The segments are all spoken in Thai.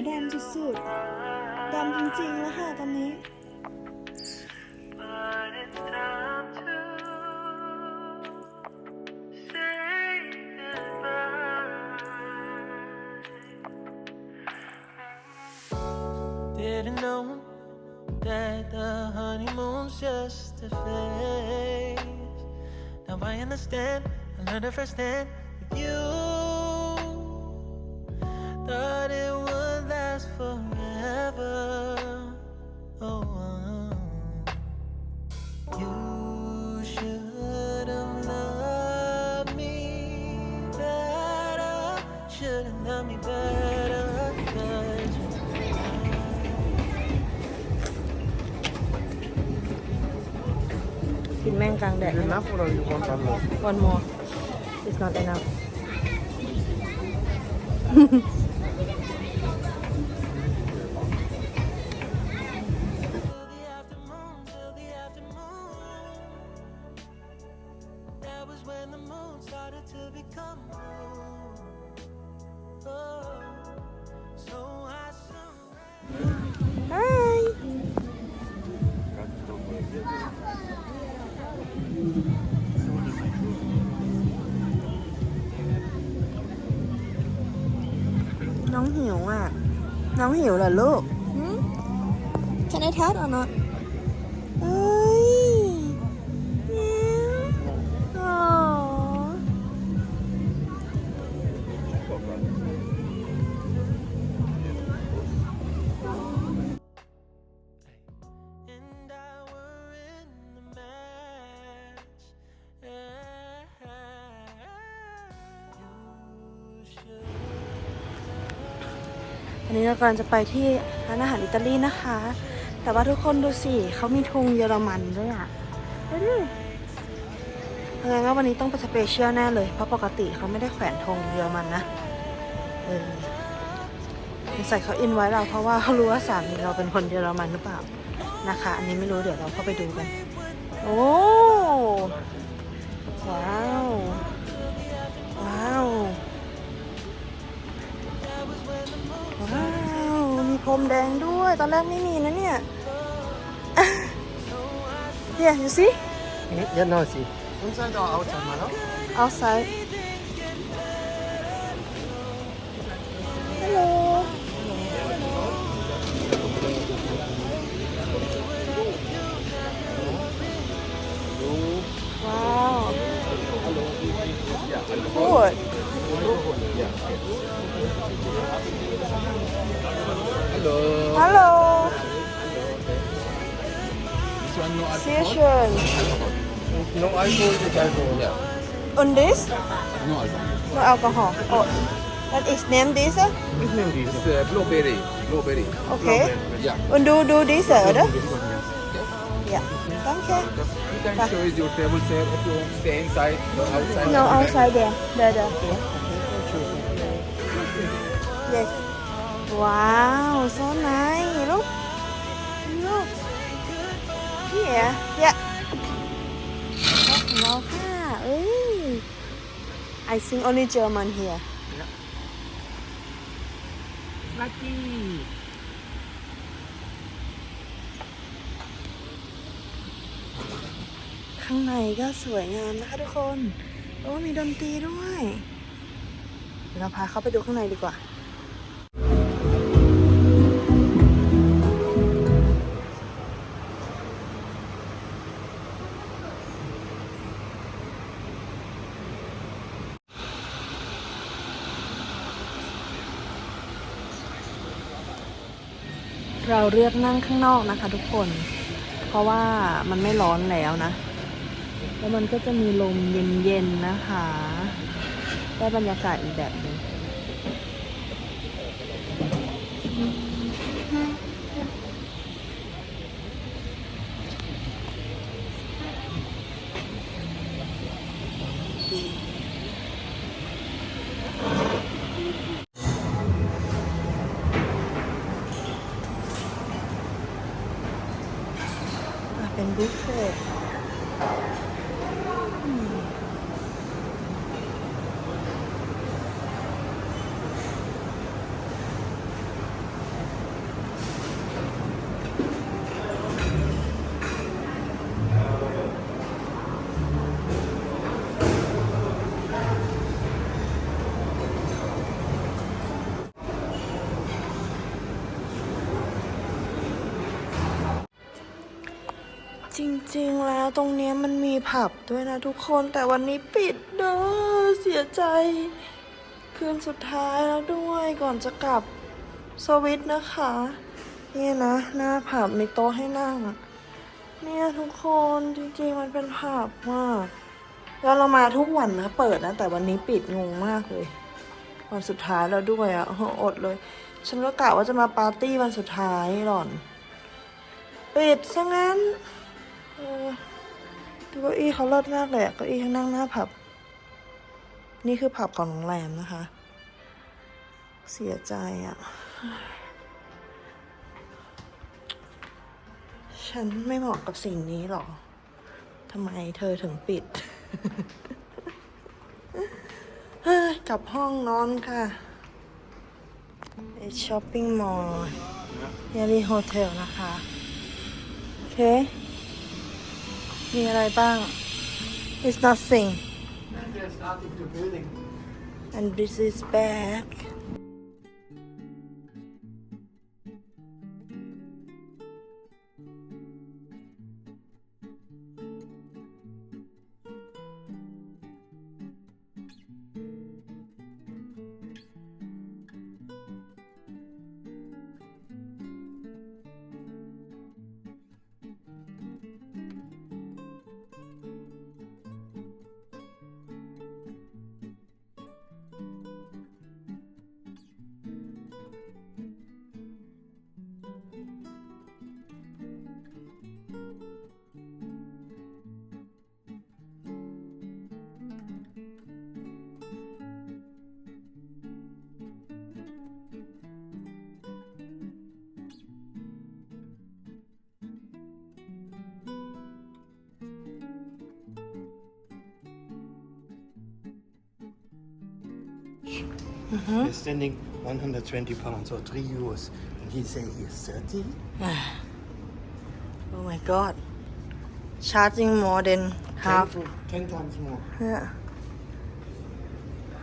ดำสุดๆ ดำจริงๆแล้วค่ะตอนนี้ But it's time to say goodbye. Didn't know that the honeymoon's just a phase. Now I understand, I learned it firsthand with you. กินแม่งกลางแดด Enough or you want one more? one more it's not enough Till the afternoon, till the afternoon. That was when the moon started to become น้องหิวอะ น้องหิวเหรอลูกหืม Can I touch or not เอ้ย อันนี้เรากำลังจะไปที่ร้านอาหารอิตาลีนะคะ แต่ว่าทุกคนดูสิเขามีธงเยอรมันด้วยอะดูดิแสดงว่าวันนี้ต้องเป็นสเปเชียลแน่เลย เพราะปกติเขาไม่ได้แขวนธงเยอรมันนะ เออสงสัยเขาอินไว้เราเพราะว่าเขารู้ว่าสามีเราเป็นคนเยอรมันหรือเปล่านะคะ อันนี้ไม่รู้เดี๋ยวเราเข้าไปดูกัน โอ้ ว้าว มีพรมแดงด้วย ตอนแรกไม่มีนะเนี่ย Yeah you see Yeah, no, see. Inside or outside, my love? outside Hello Wow one no schön No alcohol, with alcohol. Yeah. Und this? No alcohol. No alcohol Oh What is name this? uh? Which name this? It's uh, blueberry. Blueberry. Okay Yeah. Und du, du this, oder? This one, yes. Ja Danke You can show us your table, sir, if you stay inside or outside. No outside there there there Yes Wow so nice Look Here Yeah ของเราค่ะเอ้ย I think only German here Lucky. ข้างในก็สวยงามนะคะทุกคน โอ้มีดนตรีด้วย เดี๋ยวเราพาเข้าไปดูข้างในดีกว่า เราเลือกนั่งข้างนอกนะคะ ทุกคน เพราะว่ามันไม่ร้อนแล้วนะ แล้วมันก็จะมีลมเย็นๆนะคะ ได้บรรยากาศอีกแบบหนึ่ง อะเจริงๆ แล้วตรงเนี้ยมันมีผับด้วยนะทุกคนแต่วันนี้ปิดเด้อเสียใจ คืนสุดท้ายแล้วด้วยก่อนจะกลับสวิตนะคะเนี่ยนะ หน้าผับมีโต๊ะให้นั่ง เนี่ยทุกคนจริงๆ มันเป็นผับมากแล้วเรามาทุกวันนะเปิดนะ แต่วันนี้ปิดงงมากเลยวันสุดท้ายแล้วด้วยอะ่ะโอ้โหดเลย ฉันก็กะว่าจะมาปาร์ตี้วันสุดท้ายหล่อน ปิดซะงั้น ดูเก้าอี้เขาเลิศมากเลยอะเก้าอี้ข้างนั่งหน้าผับ นี่คือผับของโรงแรมนะคะ เสียใจอะ่ะฉันไม่เหมาะกับสิ่งนี้หรอทำไมเธอถึงปิดกลับห้องนอนค่ะไปช้อปปิ้งมอลล์ยารีโฮเทลนะคะ โอเค มีอะไรบ้าง It's nothing They're starting to building. and this is back We're standing 120 pounds or 3 euros. And he say he's 30? Oh my god charging more than half 10, to- 10 times more. yeah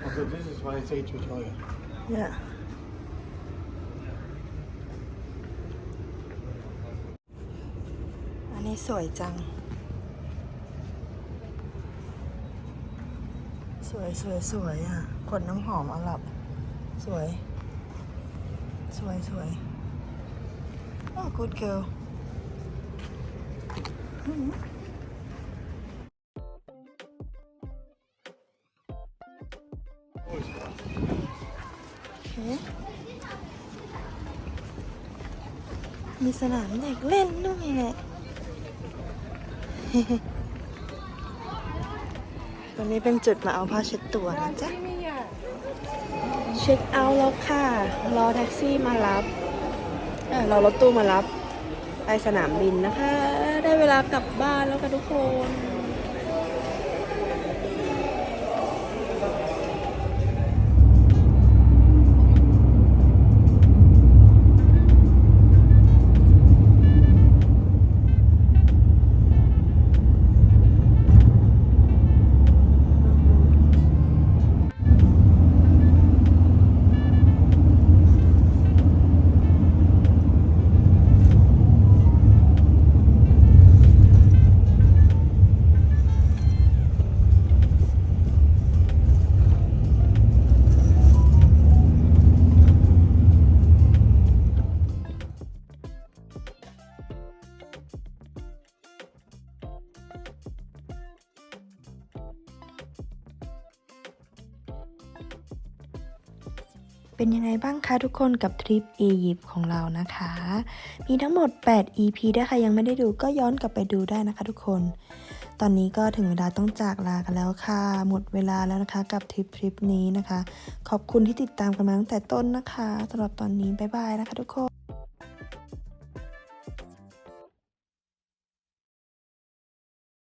Also this is why I say too teuer. yeah อันนี้สวยจัง สวยสวยสวยอะขวดน้ำหอมอาหรับ สวย สวยสวยโอ้ good girl มีสนามเด็กเล่นด้วยแหละ วันนี้เป็นจุดมาเอาผ้าเช็ดตัวนะจ๊ะ เช็คเอาท์แล้วค่ะ รอแท็กซี่มารับ เออรอรถตู้มารับ ไปสนามบินนะคะ ได้เวลากลับบ้านแล้วค่ะทุกคน เป็นยังไงบ้างคะทุกคนกับทริปอียิปต์ของเรานะคะ มีทั้งหมด 8 EP ด้วยครยังไม่ได้ดูก็ย้อนกลับไปดูได้นะคะทุกคน ตอนนี้ก็ถึงเวลาต้องจากลากันแล้วค่ะ หมดเวลาแล้วนะคะกับทริปทริปนี้นะคะ ขอบคุณที่ติดตามกันมาตั้งแต่ต้นนะคะสำหรับตอนนี้บ๊ายบายนะคะทุกคน